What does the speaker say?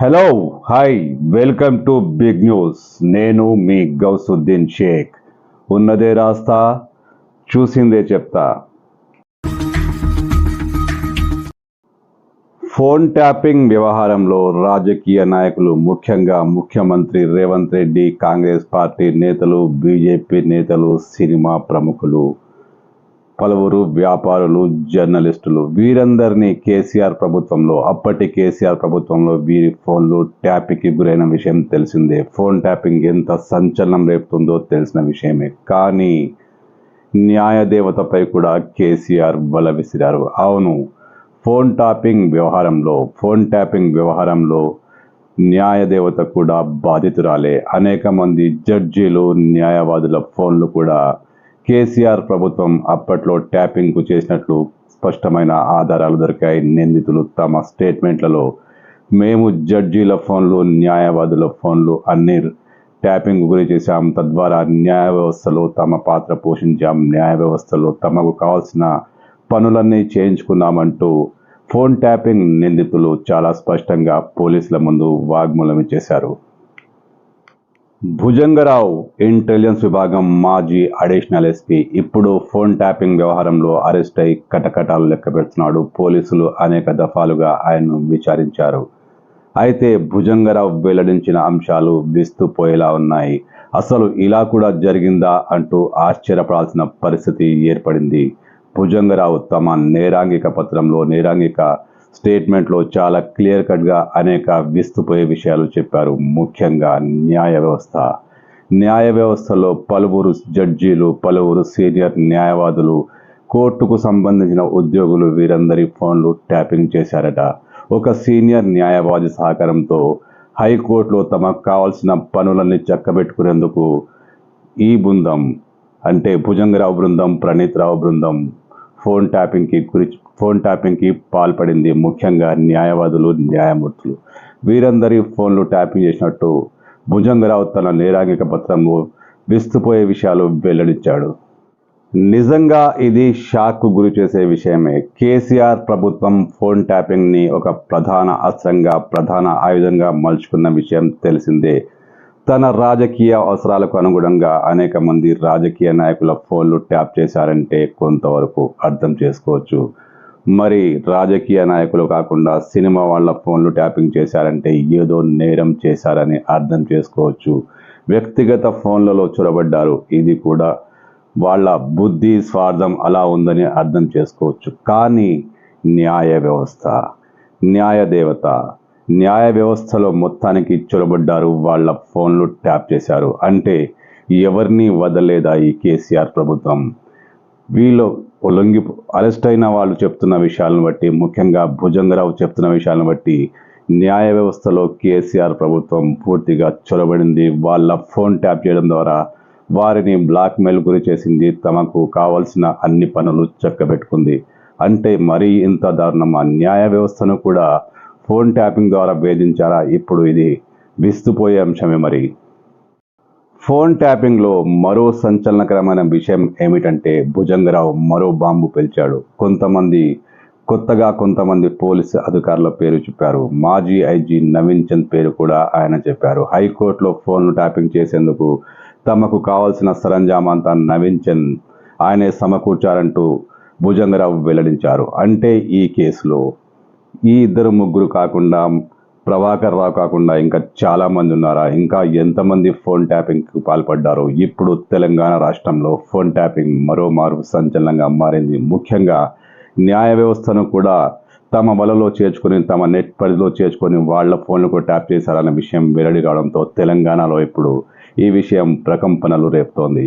Hello hi welcome to Big News నేను మీ గౌసుద్దీన్ షేక్. ఉన్నదే రాస్తా చూసిందే చెప్తా. ఫోన్ ట్యాపింగ్ వ్యవహారంలో రాజకీయ నాయకులు ముఖ్యంగా ముఖ్యమంత్రి రేవంత్ రెడ్డి కాంగ్రెస్ పార్టీ నేతలు బీజేపీ నేతలు సినిమా ప్రముఖులు. పలువురు వ్యాపారులు జర్నలిస్టులు వీరందరినీ కేసీఆర్ ప్రభుత్వంలో అప్పటి కేసీఆర్ ప్రభుత్వంలో వీరి ఫోన్లు ట్యాపింగ్కి గురైన విషయం తెలిసిందే. ఫోన్ ట్యాపింగ్ ఎంత సంచలనం రేపుతుందో తెలిసిన విషయమే. కానీ న్యాయదేవతపై కూడా కేసీఆర్ బల విసిరారు. అవును ఫోన్ ట్యాపింగ్ వ్యవహారంలో ఫోన్ ట్యాపింగ్ వ్యవహారంలో న్యాయదేవత కూడా బాధితురాలే. అనేక మంది జడ్జీలు న్యాయవాదుల ఫోన్లు కూడా కేసీఆర్ ప్రభుత్వం అప్పట్లో ట్యాపింగ్కు చేసినట్లు స్పష్టమైన ఆధారాలు దొరికాయి. నిందితులు తమ స్టేట్మెంట్లలో మేము జడ్జీల ఫోన్లు న్యాయవాదుల ఫోన్లు అన్ని ట్యాపింగ్ గురి చేశాం. తద్వారా న్యాయ వ్యవస్థలో తమ పాత్ర పోషించాం. న్యాయ వ్యవస్థలో తమకు కావాల్సిన పనులన్నీ చేయించుకున్నామంటూ ఫోన్ ట్యాపింగ్ నిందితులు చాలా స్పష్టంగా పోలీసుల ముందు వాగ్మూలం ఇచ్చేశారు. భుజంగరావు ఇంటెలిజెన్స్ విభాగం మాజీ అడిషనల్ ఎస్పీ ఇప్పుడు ఫోన్ ట్యాపింగ్ వ్యవహారంలో అరెస్ట్ అయి కటకటాలు లెక్క పెడుతున్నాడు. పోలీసులు అనేక దఫాలుగా ఆయన్ను విచారించారు. అయితే భుజంగరావు వెల్లడించిన అంశాలు విస్తుపోయేలా ఉన్నాయి. అసలు ఇలా కూడా జరిగిందా అంటూ ఆశ్చర్యపడాల్సిన పరిస్థితి ఏర్పడింది. భుజంగరావు తమ నేరాంగిక పత్రంలో నేరాంగిక స్టేట్మెంట్లో చాలా క్లియర్ కట్గా అనేక విస్తుపోయే విషయాలు చెప్పారు. ముఖ్యంగా న్యాయ వ్యవస్థ. న్యాయ వ్యవస్థలో పలువురు జడ్జీలు పలువురు సీనియర్ న్యాయవాదులు కోర్టుకు సంబంధించిన ఉద్యోగులు వీరందరి ఫోన్లు ట్యాపింగ్ చేశారట. ఒక సీనియర్ న్యాయవాది సహకారంతో హైకోర్టులో తమకు కావాల్సిన పనులన్నీ చక్కబెట్టుకునేందుకు ఈ బృందం అంటే భుజంగరావు బృందం ప్రణీత్ రావు బృందం ఫోన్ ట్యాపింగ్కి గురి ఫోన్ ట్యాపింగ్కి పాల్పడింది ముఖ్యంగా న్యాయవాదులు న్యాయమూర్తులు. వీరందరి ఫోన్లు ట్యాపింగ్ చేసినట్టు భుజంగరావు తన నేరాంగిక పత్రంలో విస్తుపోయే విషయాలు వెల్లడించాడు. నిజంగా ఇది షాక్ గురి చేసే విషయమే. కేసీఆర్ ప్రభుత్వం ఫోన్ ట్యాపింగ్ని ఒక ప్రధాన అస్త్రంగా ప్రధాన ఆయుధంగా మలుచుకున్న విషయం తెలిసిందే. తన రాజకీయ అవసరాలకు అనుగుణంగా అనేక మంది రాజకీయ నాయకుల ఫోన్లు ట్యాప్ చేశారంటే కొంతవరకు అర్థం చేసుకోవచ్చు. మరి రాజకీయ నాయకులు కాకుండా సినిమా వాళ్ళ ఫోన్లు ట్యాపింగ్ చేశారంటే ఏదో నేరం చేశారని అర్థం చేసుకోవచ్చు. వ్యక్తిగత ఫోన్లలో చొరబడ్డారు. ఇది కూడా వాళ్ళ బుద్ధి స్వార్థం అలా ఉందని అర్థం చేసుకోవచ్చు. కానీ న్యాయ వ్యవస్థ న్యాయ దేవత న్యాయ వ్యవస్థలో మొత్తానికి చొరబడ్డారు. వాళ్ళ ఫోన్లు ట్యాప్ చేశారు. అంటే ఎవరిని వదలేదా ఈ కేసీఆర్ ప్రభుత్వం? వీళ్ళు లొంగి అరెస్ట్ అయిన వాళ్ళు చెప్తున్న విషయాలను బట్టి ముఖ్యంగా భుజంగరావు చెప్తున్న విషయాలను బట్టి న్యాయ వ్యవస్థలో కేసీఆర్ ప్రభుత్వం పూర్తిగా చొరబడింది. వాళ్ళ ఫోన్ ట్యాప్ చేయడం ద్వారా వారిని బ్లాక్మెయిల్ గురి చేసింది. తమకు కావాల్సిన అన్ని పనులు చక్కబెట్టుకుంది. అంటే మరీ ఇంత దారుణమా? న్యాయ వ్యవస్థను కూడా ఫోన్ ట్యాపింగ్ ద్వారా వేధించారా? ఇప్పుడు ఇది విస్తుపోయే అంశమే మరి. ఫోన్ ట్యాపింగ్లో మరో సంచలనకరమైన విషయం ఏమిటంటే భుజంగరావు మరో బాంబు పెంచాడు కొంతమంది కొత్తగా కొంతమంది పోలీసు అధికారుల పేరు చెప్పారు. మాజీ ఐజీ నవీన్ చంద్ పేరు కూడా ఆయన చెప్పారు. హైకోర్టులో ఫోన్ను ట్యాపింగ్ చేసేందుకు తమకు కావాల్సిన సరంజామంతా నవీన్ చంద్ ఆయనే సమకూర్చారంటూ భుజంగరావు వెల్లడించారు. అంటే ఈ కేసులో ఈ ఇద్దరు ముగ్గురు కాకుండా ప్రభాకర్ రావు కాకుండా ఇంకా చాలామంది ఉన్నారా? ఇంకా ఎంతమంది ఫోన్ ట్యాపింగ్కి పాల్పడ్డారు? ఇప్పుడు తెలంగాణ రాష్ట్రంలో ఫోన్ ట్యాపింగ్ మరోమారు సంచలనంగా మారింది. ముఖ్యంగా న్యాయ వ్యవస్థను కూడా తమ వలలో చేర్చుకొని తమ నెట్ పరిధిలో చేర్చుకొని వాళ్ళ ఫోన్లకు ట్యాప్ చేశారన్న విషయం వెల్లడి కావడంతో తెలంగాణలో ఇప్పుడు ఈ విషయం ప్రకంపనలు రేపుతోంది.